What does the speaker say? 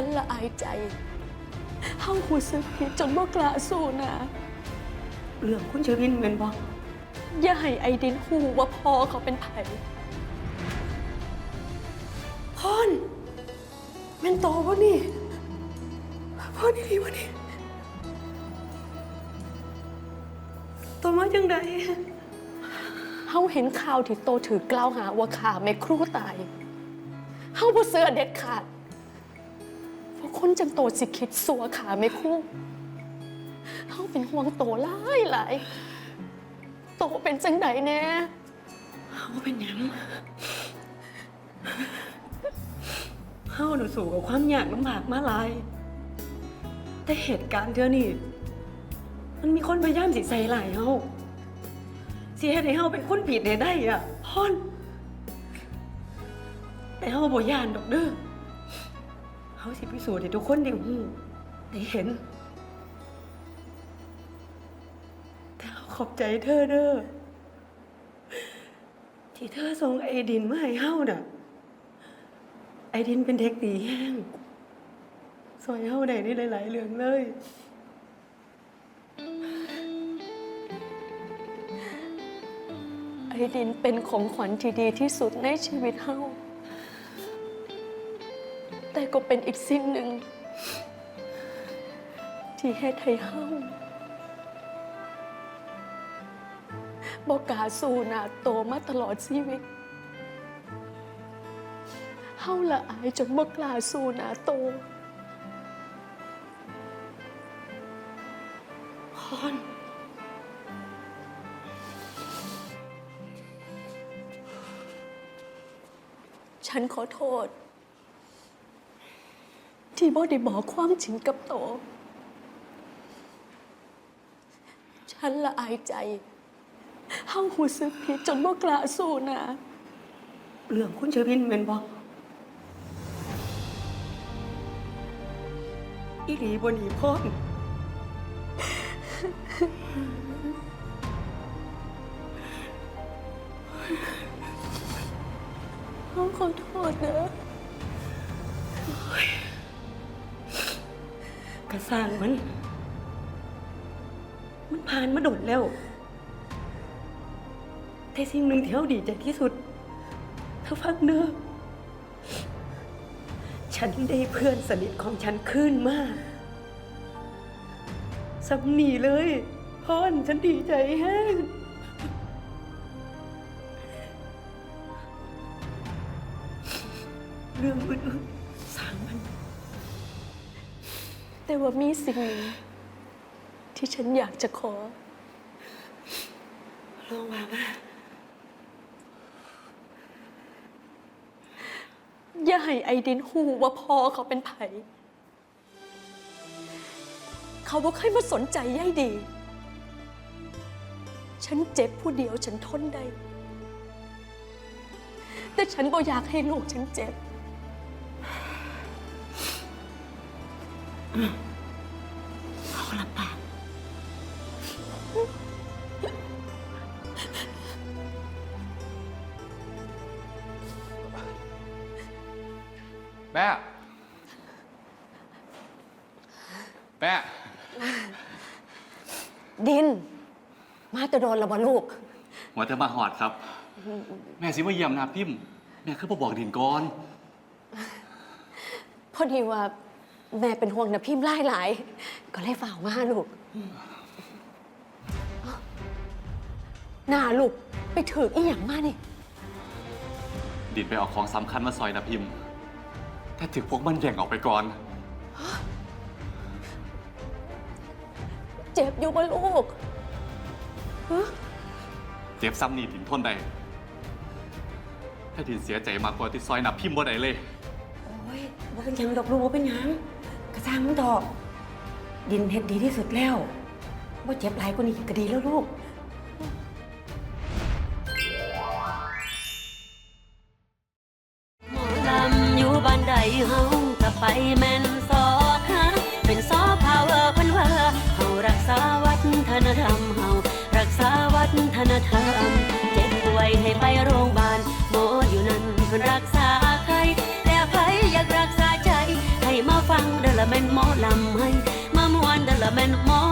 ฉันละอายใจเฮาหูสึกผิดจนบ่กล้าสู้นะเรื่องคุณเชอวินเป็นบ่อย่าให้ไอดินหูว่าพ่อเขาเป็นไผพอนแม่นโตวะนี่พอนนี่ดีวะนี่โตมาจังใดเฮาเห็นข่าวที่โตถือกล่าวหาว่าขาแม่ครูตายเฮาบ่เสือเด็ดขาดเพราะ คนจังโตสิคิดสัวขาแม่ครูเฮาเป็นห่วงโตหลายหลายโตเป็นจังไดแน่เฮาเป็นหยังเฮาหนูสู่กับความยากลำบากมาหลาย แต่เหตุการณ์เทื่อนี่มันมีคนพยายามสิใส่หลายเฮาสิเฮ็ดให้เฮาเป็นคนผิดได้ได้อะพอนแต่เฮาบ่ย่านดอกเด้อ เฮาสิพิสูจน์ให้ทุกคนได้ฮู้ได้เห็น แต่เฮาขอบใจเธอเด้อที่เธอส่งไอดินมาให้เฮาน่ะ ไอดินเป็นเด็กดีแห้งซอยเฮาได้ในหลาย ๆ เรื่องเลยไอดินเป็นของขวัญที่ดีที่สุดในชีวิตเฮา แต่ก็เป็นอีกสิ่งหนึ่ง ที่เฮ็ดให้เฮาบอกกล้าสู้หนาโตมาตลอดชีวิตเฮาละอายจนบอกกล้าสู้หนาโตพอนฉันขอโทษ ที่บ่ได้บอกความจริงกับโต ฉันละอายใจเฮาหูสึกผิดจนบ่กล้าสู้นะเรื่องคุณเชอวินเป็นบ่อีหลีบ่หนีพอนเฮาขอโทษนะ กระสร้างมัน มันผ่านมาโดดแล้ว แต่สิ่งหนึ่งที่เฮาดีใจที่สุดเธอฟังเนอฉันได้เพื่อนสนิทของฉันขึ้นมากสำนีเลยพอนฉันดีใจแห้งเรื่องอื่นๆสร้างมัน แต่ว่ามีสิ่งหนึ่งที่ฉันอยากจะขอ ลองว่ามาอย่าให้ไอดินหูว่าพ่อเขาเป็นไผเขาบ่เคยมาสนใจย่ายดี ฉันเจ็บผู้เดียวฉันทนได้ แต่ฉันบ่อยากให้ลูกฉันเจ็บ เขาลำบากแม่ แม่ ดิน มาแตะโดนและบ่ลูก หัวเธอมาหอดครับ แม่สิว่าเยี่ยมนาพิมพ์ แม่คือบ่บอกดินก่อน พอดีว่า แม่เป็นห่วงนะพิมพ์ไล่หลาย ก็เลยฝ่ากมาลูกหน้าลูกไปถืออีหยังมานี่ ดินไปเออกของสำคัญมาซอยนาพิมพ์แต่ถึงพวกมันแย่งออกไปก่อน เจ็บอยู่บ่ลูกฮะเจ็บซ้ำนี่ดินทนได้ถ้าดินเสียใจมากกว่าที่ซอยนาพิมพ์บ่ได้เลย โอ้ยว่าเป็นหยังดอกลูกว่าเป็นหยังก ระซ้างมันดอกดินเฮ็ดดีที่สุดแล้วว่าเจ็บหลายกว่านี้ก็ดีแล้วลูกหมอลำอยู่บ้านใดเฮาก็ไปแม่นสอดหาเป็นซอพาวเวอร์เพันว่าเฮารักษาวัฒนธรรมเฮารักษาวัฒนธรรม เจ็บป่วยให้ไปโรงพยาบาลหมออยู่นั่นเพิ่นรักษา เด้อละแม่นหมอ